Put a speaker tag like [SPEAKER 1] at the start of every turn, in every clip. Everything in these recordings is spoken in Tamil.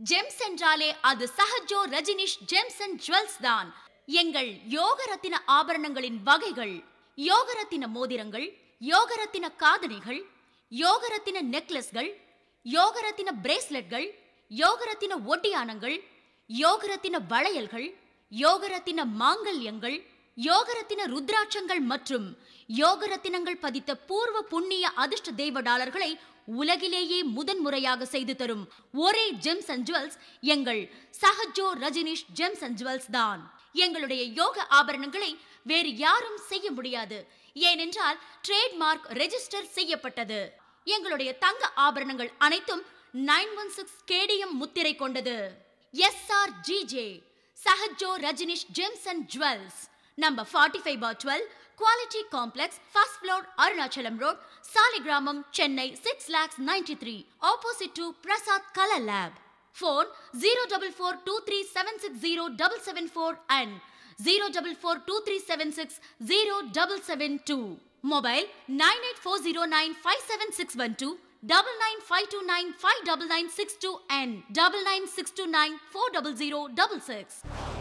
[SPEAKER 1] ஜெம்ஸ் என்றாலே அது Sahajo Rajinish gems and jewels தான். எங்கள் யோகரத்தின ஆபரணங்களின் வகைகள் யோகரத்தின மோதிரங்கள் யோகரத்தின காதணிகள் யோகரத்தின நெக்லஸ்கள் யோகரத்தின பிரேஸ்லெட்கள் யோகரத்தின ஒட்டியானங்கள் யோகரத்தின வளையல்கள் யோகரத்தின மாங்கல்யங்கள் யோகரத்தின ருத்ராட்சங்கள் மற்றும் யோக ரத்தினங்கள் பதித்த பூர்வ புண்ணிய அதிர்ஷ்ட தெய்வ டாலர்களை உலகிலேயே முதன்முறையாக செய்து தரும் ஒரே ஜெம்ஸ் அண்ட் ஜுவல்ஸ் எங்கள் Sahajo Rajinish gems and jewels தான். எங்களுடைய யோக ஆபரணங்களை வேறு யாரும் செய்ய முடியாது. ஏனென்றால் ட்ரேட்மார்க் ரெஜிஸ்டர் செய்யப்பட்டது. எங்களுடைய தங்க ஆபரணங்கள் அனைத்தும் நைன் ஒன் சிக்ஸ் கேடிஎம் முத்திரை கொண்டது. S R GJ Sahajo Rajinish gems and jewels. Number forty five bar twelve Quality Complex, first floor, Arunachalam Road, Saligramam, Chennai 6 lakhs 93, opposite to Prasad Kala Lab. Phone 04423760774 and 04423760772. Mobile 984095761. Double nine five two nine five double nine six two and double nine six two nine four double zero double six.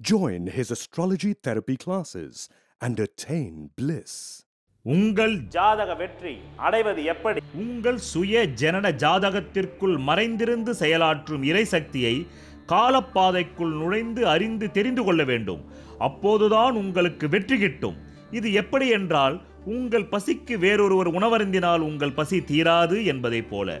[SPEAKER 2] Join his astrology therapy classes and attain bliss.
[SPEAKER 3] உங்கள்
[SPEAKER 4] ஜாதக வெற்றி அடைவது எப்படி?
[SPEAKER 3] உங்கள் சுய ஜனன ஜாதகத்திற்குள் மறைந்திருந்து செயலாற்றும் இறைசக்தியை காலப்பாதைக்குள் நுழைந்து அறிந்து தெரிந்து கொள்ள வேண்டும். அப்போதுதான் உங்களுக்கு வெற்றி கிட்டும். இது எப்படி என்றால் உங்கள் பசிக்கு வேறொருவர் உணவருந்தினால் உங்கள் பசி தீராது என்பதைப் போல.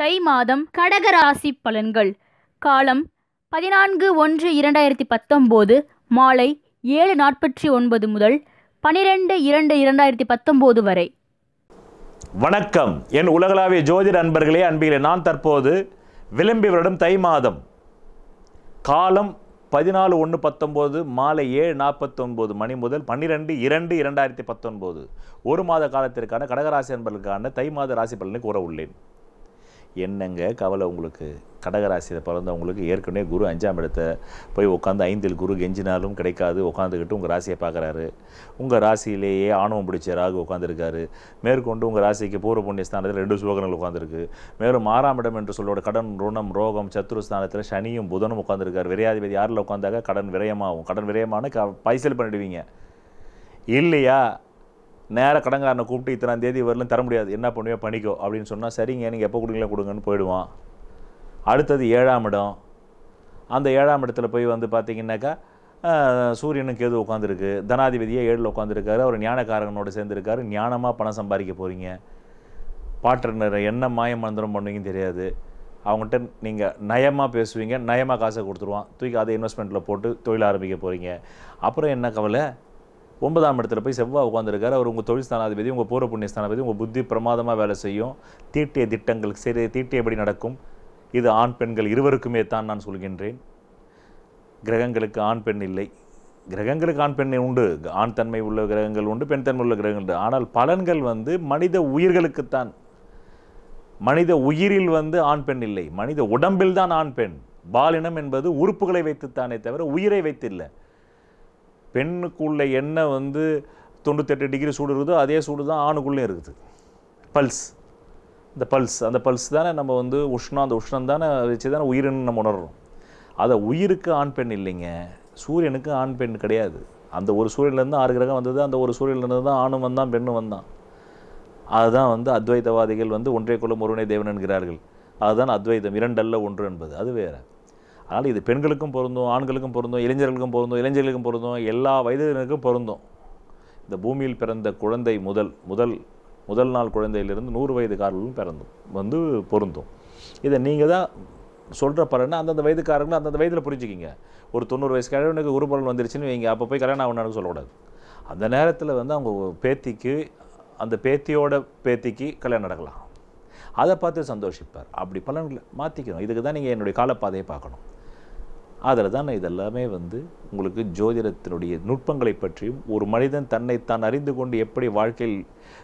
[SPEAKER 5] தை மாதம் கடகராசி பலன்கள். காலம் பதினான்கு ஒன்று இரண்டாயிரத்தி பத்தொம்போது மாலை ஏழு நாற்பத்தி ஒன்பது முதல் பனிரெண்டு இரண்டு இரண்டாயிரத்தி பத்தொம்போது வரை.
[SPEAKER 4] வணக்கம். என் உலகளாவிய ஜோதிட அன்பர்களே அன்பிகளே நான் தற்போது விளம்பி வருடம் தை மாதம். காலம்
[SPEAKER 3] பதினாலு ஒன்று பத்தொம்போது மாலை ஏழு நாற்பத்தொன்பது மணி முதல் பன்னிரெண்டு இரண்டு இரண்டாயிரத்தி பத்தொன்பது ஒரு மாத காலத்திற்கான கடகராசி அன்பர்களுக்கான தை மாத ராசி பலனை கூற உள்ளேன். என்னங்க கவலை உங்களுக்கு? கடகராசியில் பிறந்தவங்களுக்கு ஏற்கனவே குரு அஞ்சாம் இடத்த போய் உட்காந்து ஐந்தில் குரு கெஞ்சினாலும் கிடைக்காது. உட்காந்துக்கிட்டு உங்கள் ராசியை பார்க்குறாரு. உங்கள் ராசியிலேயே ஆணவம் பிடிச்ச ராகு உட்காந்துருக்காரு மேற்கொண்டு உங்கள் ராசிக்கு பூர்வ புண்ணிய ஸ்தானத்தில் ரெண்டு சுபகங்கள் உட்காந்துருக்கு மேலும் ஆறாம் இடம் என்று சொல்லோட கடன் ருணம் ரோகம் சத்துரு ஸ்தானத்தில் சனியும் புதனும் உட்காந்துருக்காரு விரையாதிபதி யாரில் உட்காந்தாக்க கடன் விரயமாகும். கடன் விரயமான க பைசல் பண்ணிடுவீங்க. இல்லையா? நேராக கடங்காரனை கூப்பிட்டு இத்தனாம் தேதி வரலும் தர முடியாது. என்ன பண்ணுவோம் பண்ணிக்கோ. அப்படின்னு சொன்னால் சரிங்க நீங்கள் எப்போ கொடுங்களா கொடுங்கன்னு போயிடுவான். அடுத்தது ஏழாம் இடம். அந்த ஏழாம் இடத்துல போய் வந்து பார்த்தீங்கன்னாக்கா சூரியனுக்கு சூரியனும் கேது உட்காந்துருக்கு தனாதிபதியே ஏழில் உட்காந்துருக்காரு அவர் ஞானக்காரகனோட சேர்ந்துருக்காரு. ஞானமாக பணம் சம்பாதிக்க போகிறீங்க பாட்டர்னர் என்ன மாய மந்திரம் பண்ணுவீங்கன்னு தெரியாது. அவங்ககிட்ட நீங்கள் நயமாக பேசுவீங்க. நயமாக காசை கொடுத்துருவான். தூக்கி அதை இன்வெஸ்ட்மெண்ட்டில் போட்டு தொழில் ஆரம்பிக்க போகிறீங்க அப்புறம் என்ன கவலை? ஒன்பதாம் இடத்துல போய் செவ்வாய் உட்காந்துருக்காரு அவர் உங்கள் தொழில் ஸ்தானாதிபதி உங்கள் பூர்வ புண்ணிய ஸ்தானாதிபதி உங்கள் புத்தி பிரமாதமாக வேலை செய்யும். தீட்டிய திட்டங்கள் சரி தீட்டியபடி நடக்கும். இது ஆண் பெண்கள் இருவருக்குமே தான் நான் சொல்கின்றேன். கிரகங்களுக்கு ஆண் பெண் இல்லை. கிரகங்களுக்கு ஆண் பெண் உண்டு. ஆண் தன்மை உள்ள கிரகங்கள் உண்டு பெண் தன்மை உள்ள கிரகங்கள் உண்டு. ஆனால் பலன்கள் வந்து மனித உயிர்களுக்குத்தான். மனித உயிரில் வந்து ஆண் பெண் இல்லை. மனித உடம்பில் தான் ஆண் பெண். பாலினம் என்பது உறுப்புகளை வைத்துத்தானே தவிர உயிரை வைத்தில்லை பெண்ணுக்குள்ள என்ன வந்து தொண்ணூத்தெட்டு டிகிரி சூடு இருக்குதோ அதே சூடு தான் ஆணுக்குள்ளேயும் இருக்குது. பல்ஸ். இந்த பல்ஸ். அந்த பல்ஸ் தானே நம்ம வந்து உஷ்ணம் அந்த உஷ்ணம் தானே வச்சு தானே உயிரின்னு நம்ம உணர்றோம். அதை உயிருக்கு ஆண் பெண் இல்லைங்க. சூரியனுக்கு ஆண் பெண் கிடையாது. அந்த ஒரு சூரியன்லேருந்து ஆறு கிரகம் வந்தது அந்த ஒரு சூரியன்லேருந்து தான் ஆணும் வந்தான் பெண்ணும் வந்தான். அதுதான் வந்து அத்வைதவாதிகள் வந்து ஒன்றே குலம் ஒருவனே தேவன் என்கிறார்கள். அதுதான் அத்வைதம். இரண்டல்ல ஒன்று என்பது. அது வேறு. அதனால் இது பெண்களுக்கும் பொருந்தும் ஆண்களுக்கும் பொருந்தும் இளைஞர்களுக்கும் பொருந்தும் இளைஞர்களுக்கும் பொருந்தும் எல்லா வயதினருக்கும் பொருந்தும். இந்த பூமியில் பிறந்த குழந்தை முதல் முதல் முதல் நாள் குழந்தையிலிருந்து நூறு வயதுக்காரர்களும் பிறந்தும் வந்து பொருந்தும். இதை நீங்கள் தான் சொல்கிற பலனை அந்தந்த வயதுக்காரங்களும் அந்தந்த வயதில் புரிஞ்சுக்கிங்க. ஒரு தொண்ணூறு வயசு கிழவனுக்கு குரு வந்துருச்சுன்னு வைங்க அப்போ போய் கல்யாணம் ஆகணும்னு சொல்லக்கூடாது. அந்த நேரத்தில் வந்து அவங்க பேத்திக்கு அந்த பேத்தியோட பேத்திக்கு கல்யாணம் நடக்கலாம். அதை பார்த்து சந்தோஷிப்பார். அப்படி பலன்களை மாற்றிக்கணும் இதுக்கு தான் நீங்கள் என்னுடைய காலப்பாதையை பார்க்கணும். அதில் தான் இதெல்லாமே வந்து உங்களுக்கு ஜோதிடத்தினுடைய நுட்பங்களை பற்றியும் ஒரு மனிதன் தன்னைத்தான் அறிந்து கொண்டு எப்படி வாழ்க்கையில்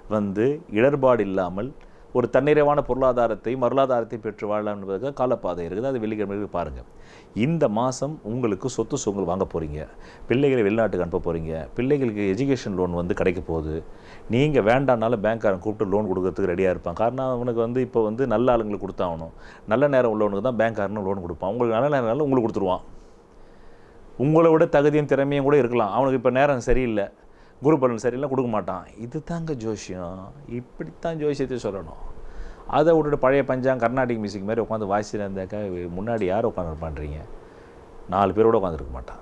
[SPEAKER 3] வந்து இடர்பாடு இல்லாமல் ஒரு தன்னிறைவான பொருளாதாரத்தை மருளாதாரத்தை பெற்று வாழலாம் என்பதற்காக காலப்பாதை இருக்குது. அது வெள்ளிக்கிழமை பாருங்கள் இந்த மாதம் உங்களுக்கு சொத்து சுகங்கள் வாங்க போகிறீங்க பிள்ளைகளை வெளிநாட்டுக்கு அனுப்ப போகிறீங்க பிள்ளைகளுக்கு எஜுகேஷன் லோன் வந்து கிடைக்க போகுது. நீங்கள் வேண்டாம்னாலும் பேங்க்காரன் கூப்பிட்டு லோன் கொடுக்கறதுக்கு ரெடியாக இருப்பான். காரணம் அவனுக்கு வந்து இப்போ வந்து நல்ல ஆளுங்களுக்கு கொடுத்தாகணும். நல்ல நேரம் உள்ளவனுக்கு தான் பேங்க்காரனும் லோன் கொடுப்பான். உங்களுக்கு நல்ல நேரம்னாலும் உங்களுக்கு கொடுத்துருவான். உங்களை விட தகுதியும் திறமையும் கூட இருக்கலாம். அவனுக்கு இப்போ நேரம் சரியில்லை. குரு பலன் சரியில்லை கொடுக்க மாட்டான். இது தாங்க ஜோசியம். இப்படித்தான் ஜோசியத்தை சொல்லணும். அதை விட்டுட்டு பழைய பஞ்சாங் கர்நாடிக் மியூசிக் மாதிரி உட்காந்து வாசிச்சுட்டு இருந்தாக்கா முன்னாடி யார் உட்காந்துருப்பான்றீங்க நாலு பேரோட உட்காந்துருக்க மாட்டான்.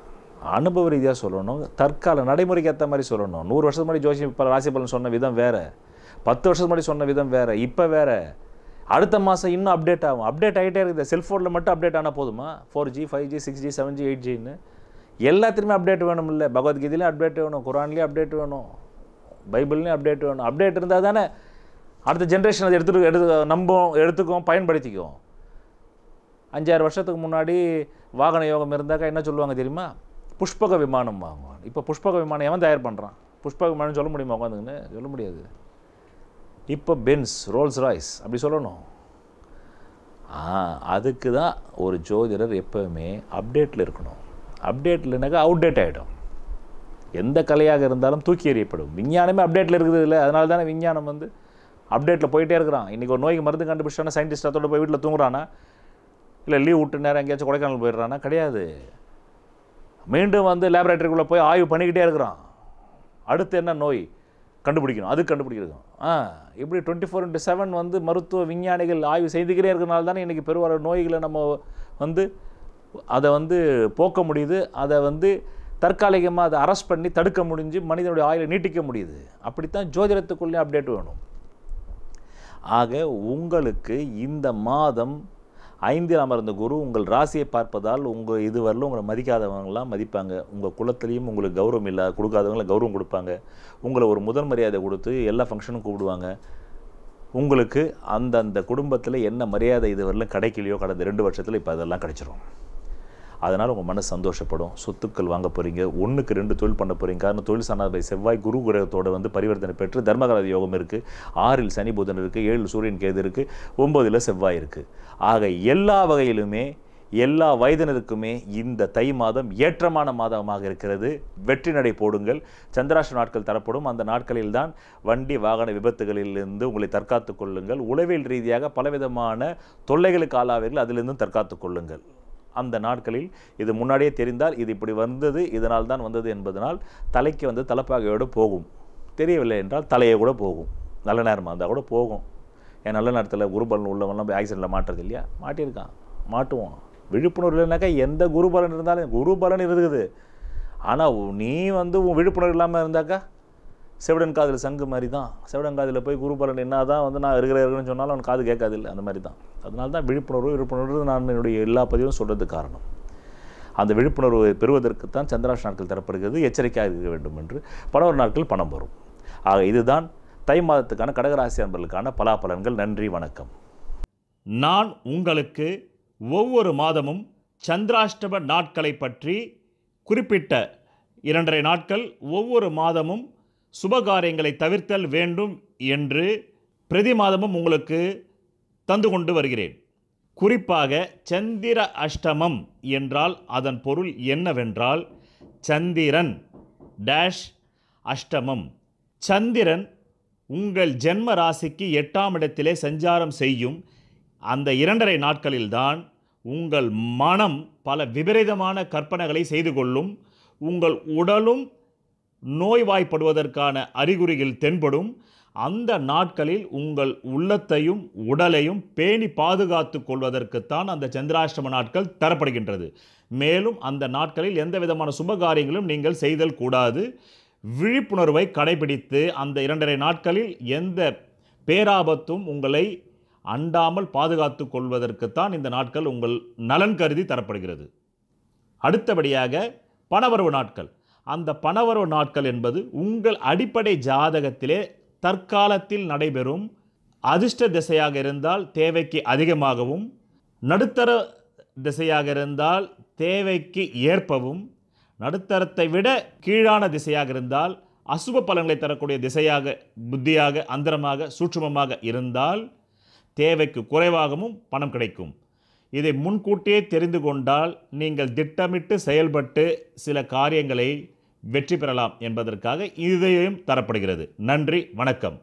[SPEAKER 3] அனுபவ ரீதியாக சொல்லணும். தற்கால நடைமுறைக்கு ஏற்ற மாதிரி சொல்லணும். நூறு வருஷத்துக்கு முன்னாடி ஜோசியம் இப்போ ராசி பலன் சொன்ன விதம் வேறு. பத்து வருஷத்துக்கு முன்னாடி சொன்ன விதம் வேறு. இப்போ வேறு. அடுத்த மாதம் இன்னும் அப்டேட் ஆகும். அப்டேட் ஆகிட்டே இருக்குது. செல்ஃபோனில் மட்டும் அப்டேட் ஆனால் போதுமா? Four G five G six G seven G eight ஜின்னு எல்லாத்துலேயுமே அப்டேட் வேணும் இல்லை பகவத்கீதையிலையும் அப்டேட் வேணும் குரான்லேயும் அப்டேட் வேணும் பைபிள்லேயும் அப்டேட் வேணும். அப்டேட் இருந்தால் தானே அடுத்த ஜென்ரேஷன் அதை எடுத்துட்டு எடுத்து நம்பும் எடுத்துக்கும் பயன்படுத்திக்கும். அஞ்சாறு வருஷத்துக்கு முன்னாடி வாகன யோகம் இருந்தாக்கா என்ன சொல்லுவாங்க தெரியுமா? புஷ்பக விமானம் வாங்குவான். இப்போ புஷ்பக விமானம் எவன் தயார் பண்ணுறான் புஷ்பக விமானம் சொல்ல முடியுமா உட்காந்துங்கன்னு சொல்ல முடியாது. இப்போ பென்ஸ் ரோல்ஸ் ராய்ஸ் அப்படி சொல்லணும். ஆ அதுக்கு தான் ஒரு ஜோதிடர் எப்போவுமே அப்டேட்டில் இருக்கணும். அப்டேட் இல்லைனாக்கா அவுடேட் ஆகிடும் எந்த கலையாக இருந்தாலும் தூக்கி எறியப்படும். விஞ்ஞானமே அப்டேட்டில் இருக்குது இல்லை அதனால தானே விஞ்ஞானம் வந்து அப்டேட்டில் போயிட்டே இருக்கிறான். இன்றைக்கி ஒரு நோய்க்கு மருந்து கண்டுபிடிச்சானா சயின்டிஸ்ட் அதோட போய் வீட்டில் தூங்குறானா? இல்லை லீவ் விட்டு நேரம் எங்கேயாச்சும் கொடைக்கானல் போயிடுறானா? கிடையாது. மீண்டும் வந்து லேபரேட்டரிக்குள்ளே போய் ஆய்வு பண்ணிக்கிட்டே இருக்கிறான். அடுத்து என்ன நோய்? கண்டுபிடிக்கணும். அது கண்டுபிடிக்கிறது ஆ இப்படி டுவெண்ட்டி ஃபோர் இன்ட்டு செவன் வந்து மருத்துவ விஞ்ஞானிகள் ஆய்வு செய்துக்கிட்டே இருக்கிறனால தானே இன்றைக்கி பெருவார நோய்களை நம்ம வந்து அதை வந்து போக்க முடியுது அதை வந்து தற்காலிகமாக அதை அரெஸ்ட் பண்ணி தடுக்க முடிஞ்சு மனிதனுடைய ஆயுளை நீட்டிக்க முடியுது. அப்படித்தான் ஜோதிடத்துக்குள்ளே அப்டேட் வேணும். ஆக உங்களுக்கு இந்த மாதம் ஐந்தில் அமர்ந்த குரு உங்கள் ராசியை பார்ப்பதால் உங்கள் இதுவரையிலும் உங்களை மதிக்காதவங்களாம் மதிப்பாங்க. உங்கள் குலத்துலேயும் உங்களுக்கு கௌரவம் இல்லை கொடுக்காதவங்கள கௌரவம் கொடுப்பாங்க. உங்களை ஒரு முதல் மரியாதை கொடுத்து எல்லா ஃபங்க்ஷனும் கூப்பிடுவாங்க. உங்களுக்கு அந்தந்த குடும்பத்தில் என்ன மரியாதை இதுவரையிலும் கிடைக்கலையோ கடந்த ரெண்டு வருஷத்தில் இப்போ அதெல்லாம் கிடைச்சிரும்.
[SPEAKER 6] அதனால் உங்கள் மனசு சந்தோஷப்படும். சொத்துக்கள் வாங்க போகிறீங்க ஒன்றுக்கு ரெண்டு தொழில் பண்ண போகிறீங்க காரணம் தொழில் சனாதிபதி செவ்வாய் குரு கிரகத்தோட வந்து பரிவர்த்தனை பெற்று தர்மகராதி யோகம் இருக்குது ஆறில் சனி புதன் இருக்குது ஏழில் சூரியன் கேது இருக்குது ஒம்பதில் செவ்வாய் இருக்குது ஆக எல்லா வகையிலுமே எல்லா வயதினருக்குமே இந்த தை மாதம் ஏற்றமான மாதமாக இருக்கிறது. வெற்றி நடை போடுங்கள். சந்திராஷ்ட நாட்கள் தரப்படும். அந்த நாட்களில்தான் வண்டி வாகன விபத்துகளிலிருந்து உங்களை தற்காத்துக் கொள்ளுங்கள். உளவியல் ரீதியாக பலவிதமான தொல்லைகளுக்கு ஆளாவீர்கள். அதிலிருந்தும் தற்காத்துக் கொள்ளுங்கள். அந்த நாட்களில் இது முன்னாடியே தெரிந்தால் இது இப்படி வந்தது இதனால் தான் வந்தது என்பதனால் தலைக்கு வந்து தலைப்பாகையோடு போகும். தெரியவில்லை என்றால் தலையை கூட போகும். நல்ல நேரமாக இருந்தால் கூட போகும். என் நல்ல நேரத்தில் குருபலன் உள்ளவன்லாம் போய் ஆக்சிடெண்ட்டில் மாட்டுறது இல்லையா? மாட்டியிருக்கான். மாட்டுவோம் விழிப்புணர்வு இல்லைனாக்கா எந்த குருபலன் இருந்தாலும் குருபலன் இருக்குது ஆனால் நீ வந்து உன் விழிப்புணர்வு இல்லாமல் இருந்தாக்கா செவிடன் காதில் சங்கு மாதிரி தான் செவிடன் காதில் போய் குருபலன் என்ன தான் வந்து நான் இருக்கிற இருக்கிறேன்னு சொன்னாலும் அவன் காது கேட்காது இல்லை அந்த மாதிரி தான் அதனால தான் விழிப்புணர்வு விழிப்புணர்வு நான் என்னுடைய எல்லா பதிவும் சொல்கிறதுக்கு காரணம். அந்த விழிப்புணர்வு பெறுவதற்குத்தான் சந்திராஷ் நாட்கள் தரப்படுகிறது எச்சரிக்கையாக இருக்க வேண்டும் என்று பணவர் நாட்கள் பணம் வரும். ஆக இதுதான் தை மாதத்துக்கான கடகராசி அன்பர்களுக்கான பலாபலன்கள். நன்றி வணக்கம்.
[SPEAKER 3] நான் உங்களுக்கு ஒவ்வொரு மாதமும் சந்திராஷ்டம நாட்களை பற்றி குறிப்பிட்ட இரண்டரை நாட்கள் ஒவ்வொரு மாதமும் சுபகாரியங்களை தவிர்த்தல் வேண்டும் என்று பிரதி மாதமும் உங்களுக்கு தந்து கொண்டு வருகிறேன். குறிப்பாக சந்திர அஷ்டமம் என்றால் அதன் பொருள் என்னவென்றால் சந்திரன் டேஷ் அஷ்டமம். சந்திரன் உங்கள் ஜென்ம ராசிக்கு எட்டாம் இடத்திலே சஞ்சாரம் செய்யும் அந்த இரண்டரை நாட்களில்தான் உங்கள் மனம் பல விபரீதமான கற்பனைகளை செய்து கொள்ளும் உங்கள் உடலும் நோய்வாய்ப்படுவதற்கான அறிகுறிகள் தென்படும். அந்த நாட்களில் உங்கள் உள்ளத்தையும் உடலையும் பேணி பாதுகாத்து கொள்வதற்குத்தான் அந்த சந்திராஷ்டம நாட்கள் தரப்படுகின்றது. மேலும் அந்த நாட்களில் எந்த விதமான சுபகாரியங்களும் நீங்கள் செய்தல் கூடாது. விழிப்புணர்வை கடைபிடித்து அந்த இரண்டரை நாட்களில் எந்த பேராபத்தும் உங்களை அண்டாமல் பாதுகாத்து கொள்வதற்குத்தான் இந்த நாட்கள் உங்கள் நலன் கருதி தரப்படுகிறது. அடுத்தபடியாக பணவரவு நாட்கள். அந்த பணவரவு நாட்கள் என்பது உங்கள் அடிப்படை ஜாதகத்திலே தற்காலத்தில் நடைபெறும் அதிர்ஷ்ட திசையாக இருந்தால் தேவைக்கு அதிகமாகவும் நடுத்தர திசையாக இருந்தால் தேவைக்கு ஏற்பவும் நடுத்தரத்தை விட கீழான திசையாக இருந்தால் அசுப பலன்களை தரக்கூடிய திசையாக புத்தியாக அந்தரமாக சூட்சுமமாக இருந்தால் தேவைக்கு குறைவாகவும் பணம் கிடைக்கும். இதை முன்கூட்டியே தெரிந்து கொண்டால் நீங்கள் திட்டமிட்டு செயல்பட்டு சில காரியங்களை வெற்றி பெறலாம் என்பதற்காக இதையும் தரப்படுகிறது. நன்றி வணக்கம்.